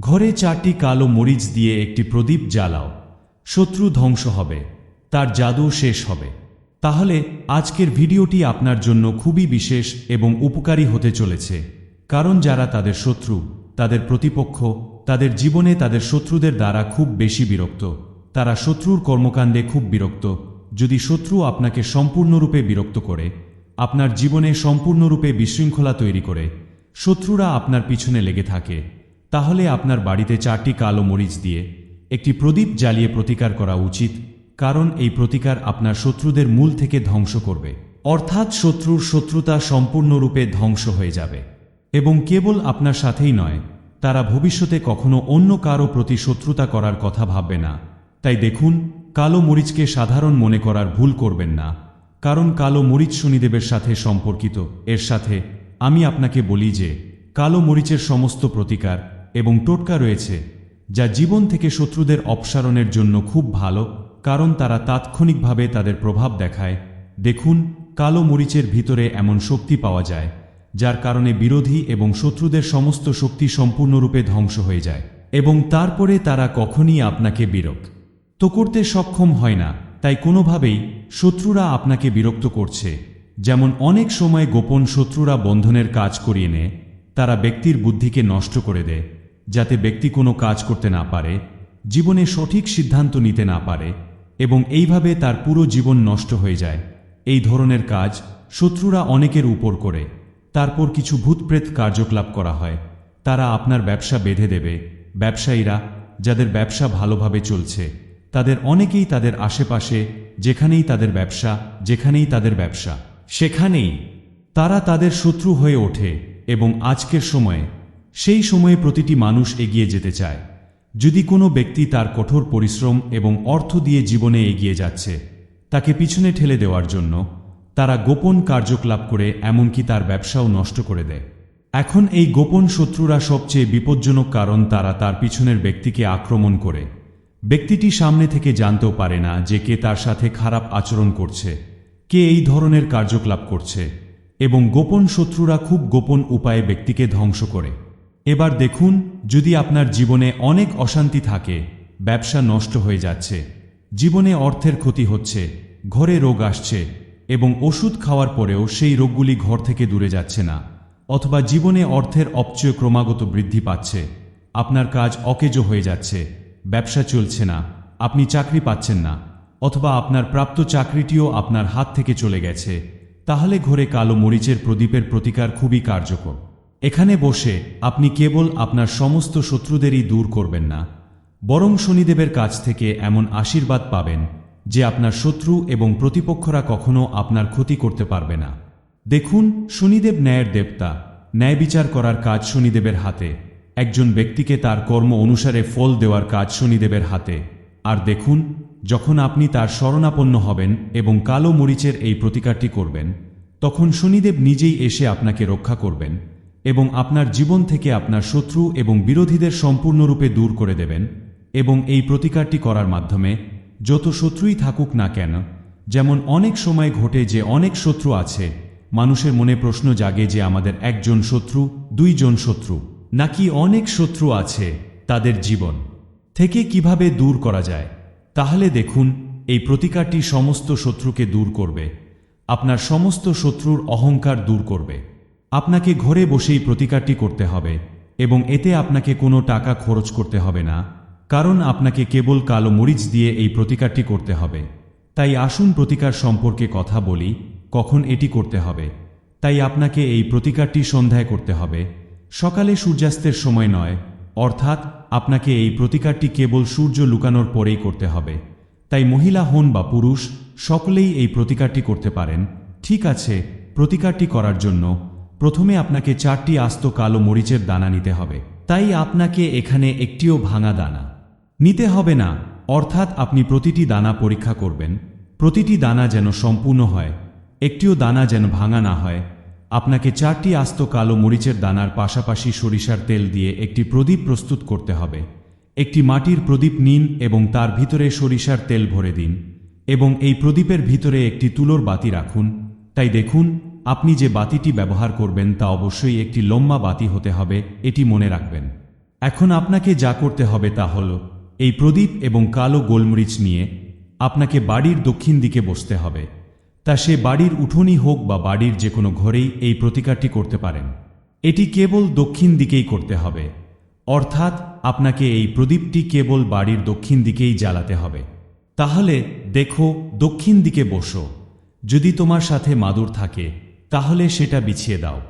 ঘরে চারটি কালো মরিচ দিয়ে একটি প্রদীপ জ্বালাও। শত্রু ধ্বংস হবে, তার জাদু শেষ হবে। তাহলে আজকের ভিডিওটি আপনার জন্য খুবই বিশেষ এবং উপকারী হতে চলেছে। কারণ যারা তাদের শত্রু, তাদের প্রতিপক্ষ, তাদের জীবনে তাদের শত্রুদের দ্বারা খুব বেশি বিরক্ত। তারা শত্রুর কর্মকাণ্ডে খুব বিরক্ত। যদি শত্রু আপনাকে সম্পূর্ণরূপে বিরক্ত করে, আপনার জীবনে সম্পূর্ণরূপে বিশৃঙ্খলা তৈরি করে, শত্রুরা আপনার পিছনে লেগে থাকে। তাহলে আপনার বাড়িতে চারটি কালো মরিচ দিয়ে একটি প্রদীপ জ্বালিয়ে প্রতিকার করা উচিত, কারণ এই প্রতিকার আপনার শত্রুদের মূল থেকে ধ্বংস করবে। অর্থাৎ শত্রুর শত্রুতা সম্পূর্ণরূপে ধ্বংস হয়ে যাবে। এবং কেবল আপনার সাথেই নয়, তারা ভবিষ্যতে কখনো অন্য কারও প্রতি শত্রুতা করার কথা ভাববে না। তাই দেখুন, কালো মরিচকে সাধারণ মনে করার ভুল করবেন না, কারণ কালো মরিচ শনিদেবের সাথে সম্পর্কিত। এর সাথে আমি আপনাকে বলি যে, কালো মরিচের সমস্ত প্রতিকার এবং টোটকা রয়েছে, যা জীবন থেকে শত্রুদের অপসারণের জন্য খুব ভালো, কারণ তারা তাৎক্ষণিকভাবে তাদের প্রভাব দেখায়। দেখুন, কালো মরিচের ভিতরে এমন শক্তি পাওয়া যায়, যার কারণে বিরোধী এবং শত্রুদের সমস্ত শক্তি সম্পূর্ণরূপে ধ্বংস হয়ে যায়, এবং তারপরে তারা কখনই আপনাকে বিরক্ত তো করতে সক্ষম হয় না। তাই কোনোভাবেই শত্রুরা আপনাকে বিরক্ত করছে। যেমন অনেক সময় গোপন শত্রুরা বন্ধনের কাজ করিয়ে নেয়, তারা ব্যক্তির বুদ্ধিকে নষ্ট করে দেয়। যাতে ব্যক্তি কোনো কাজ করতে না পারে, জীবনে সঠিক সিদ্ধান্ত নিতে না পারে, এবং এইভাবে তার পুরো জীবন নষ্ট হয়ে যায়। এই ধরনের কাজ শত্রুরা অনেকের উপর করে। তারপর কিছু ভূতপ্রেত কার্যকলাপ করা হয়। তারা আপনার ব্যবসা বেঁধে দেবে। ব্যবসায়ীরা, যাদের ব্যবসা ভালোভাবে চলছে, তাদের অনেকেই তাদের আশেপাশে, যেখানেই তাদের ব্যবসা, যেখানেই তাদের ব্যবসা। সেখানেই তারা তাদের শত্রু হয়ে ওঠে, এবং আজকের সময়ে সেই সময়ে প্রতিটি মানুষ এগিয়ে যেতে চায়। যদি কোনো ব্যক্তি তার কঠোর পরিশ্রম এবং অর্থ দিয়ে জীবনে এগিয়ে যাচ্ছে, তাকে পিছনে ঠেলে দেওয়ার জন্য তারা গোপন কার্যকলাপ করে এমনকি তার ব্যবসাও নষ্ট করে দেয়। এখন এই গোপন শত্রুরা সবচেয়ে বিপজ্জনক কারণ তারা তার পিছনের ব্যক্তিকে আক্রমণ করে। ব্যক্তিটি সামনে থেকে জানতেও পারে না যে কে তার সাথে খারাপ আচরণ করছে, কে এই ধরনের কার্যকলাপ করছে এবং গোপন শত্রুরা খুব গোপন উপায়ে ব্যক্তিকে ধ্বংস করে। এবার দেখুন যদি আপনার জীবনে অনেক অশান্তি থাকে, ব্যবসা নষ্ট হয়ে যাচ্ছে, জীবনে অর্থের ক্ষতি হচ্ছে, ঘরে রোগ আসছে এবং ওষুধ খাওয়ার পরেও সেই রোগগুলি ঘর থেকে দূরে যাচ্ছে না, অথবা জীবনে অর্থের অপচয় ক্রমাগত বৃদ্ধি পাচ্ছে, আপনার কাজ অকেজো হয়ে যাচ্ছে, ব্যবসা চলছে না, আপনি চাকরি পাচ্ছেন না, অথবা আপনার প্রাপ্ত চাকরিটিও আপনার হাত থেকে চলে গেছে, তাহলে ঘরে কালো মরিচের প্রদীপের প্রতিকার খুবই কার্যকর। এখানে বসে আপনি কেবল আপনার সমস্ত শত্রুদেরই দূর করবেন না, বরং শনিদেবের কাছ থেকে এমন আশীর্বাদ পাবেন, যে আপনার শত্রু এবং প্রতিপক্ষরা কখনো আপনার ক্ষতি করতে পারবে না। দেখুন, শনিদেব ন্যায়ের দেবতা, ন্যায় বিচার করার কাজ শনিদেবের হাতে, একজন ব্যক্তিকে তার কর্ম অনুসারে ফল দেওয়ার কাজ শনিদেবের হাতে। আর দেখুন, যখন আপনি তার শরণাপন্ন হবেন এবং কালো মরিচের এই প্রতিকারটি করবেন, তখন শনিদেব নিজেই এসে আপনাকে রক্ষা করবেন এবং আপনার জীবন থেকে আপনার শত্রু এবং বিরোধীদের সম্পূর্ণরূপে দূর করে দেবেন এবং এই প্রতিকারটি করার মাধ্যমে যত শত্রুই থাকুক না কেন, যেমন অনেক সময় ঘটে যে অনেক শত্রু আছে, মানুষের মনে প্রশ্ন জাগে যে আমাদের একজন শত্রু, দুইজন শত্রু, নাকি অনেক শত্রু আছে তাদের জীবন থেকে কীভাবে দূর করা যায়? তাহলে দেখুন, এই প্রতিকারটি সমস্ত শত্রুকে দূর করবে, আপনার সমস্ত শত্রুর অহংকার দূর করবে। আপনাকে ঘরে বসেই প্রতিকারটি করতে হবে এবং এতে আপনাকে কোনো টাকা খরচ করতে হবে না, কারণ আপনাকে কেবল কালো মরিচ দিয়ে এই প্রতিকারটি করতে হবে। তাই আসুন প্রতিকার সম্পর্কে কথা বলি, কখন এটি করতে হবে। তাই আপনাকে এই প্রতিকারটি সন্ধ্যায় করতে হবে। সকালে সূর্যাস্তের সময় নয়, অর্থাৎ আপনাকে এই প্রতিকারটি কেবল সূর্য লুকানোর পরেই করতে হবে। তাই মহিলা হন বা পুরুষ, সকলেই এই প্রতিকারটি করতে পারেন। ঠিক আছে, প্রতিকারটি করার জন্য প্রথমে আপনাকে চারটি আস্ত কালো মরিচের দানা নিতে হবে। তাই আপনাকে এখানে একটিও ভাঙা দানা। নিতে হবে না, অর্থাৎ আপনি প্রতিটি দানা পরীক্ষা করবেন। প্রতিটি দানা যেন সম্পূর্ণ হয়, একটিও দানা যেন ভাঙা না হয়। আপনাকে চারটি আস্ত কালো মরিচের দানার পাশাপাশি সরিষার তেল দিয়ে একটি প্রদীপ প্রস্তুত করতে হবে। একটি মাটির প্রদীপ নিন এবং তার ভিতরে সরিষার তেল ভরে দিন এবং এই প্রদীপের ভিতরে একটি তুলোর বাতি রাখুন। তাই দেখুন আপনি যে বাতিটি ব্যবহার করবেন তা অবশ্যই একটি লম্বা বাতি হতে হবে, এটি মনে রাখবেন। এখন আপনাকে যা করতে হবে তা হল, এই প্রদীপ এবং কালো গোলমরিচ নিয়ে আপনাকে বাড়ির দক্ষিণ দিকে বসতে হবে। তা সে বাড়ির উঠোনই হোক বা বাড়ির যে কোনো ঘরেই এই প্রতিকারটি করতে পারেন। এটি কেবল দক্ষিণ দিকেই করতে হবে। অর্থাৎ আপনাকে এই প্রদীপটি কেবল বাড়ির দক্ষিণ দিকেই জ্বালাতে হবে। তাহলে দেখো, দক্ষিণ দিকে বসো। যদি তোমার সাথে মাদুর থাকে তাহলে সেটা বিছিয়ে দাও।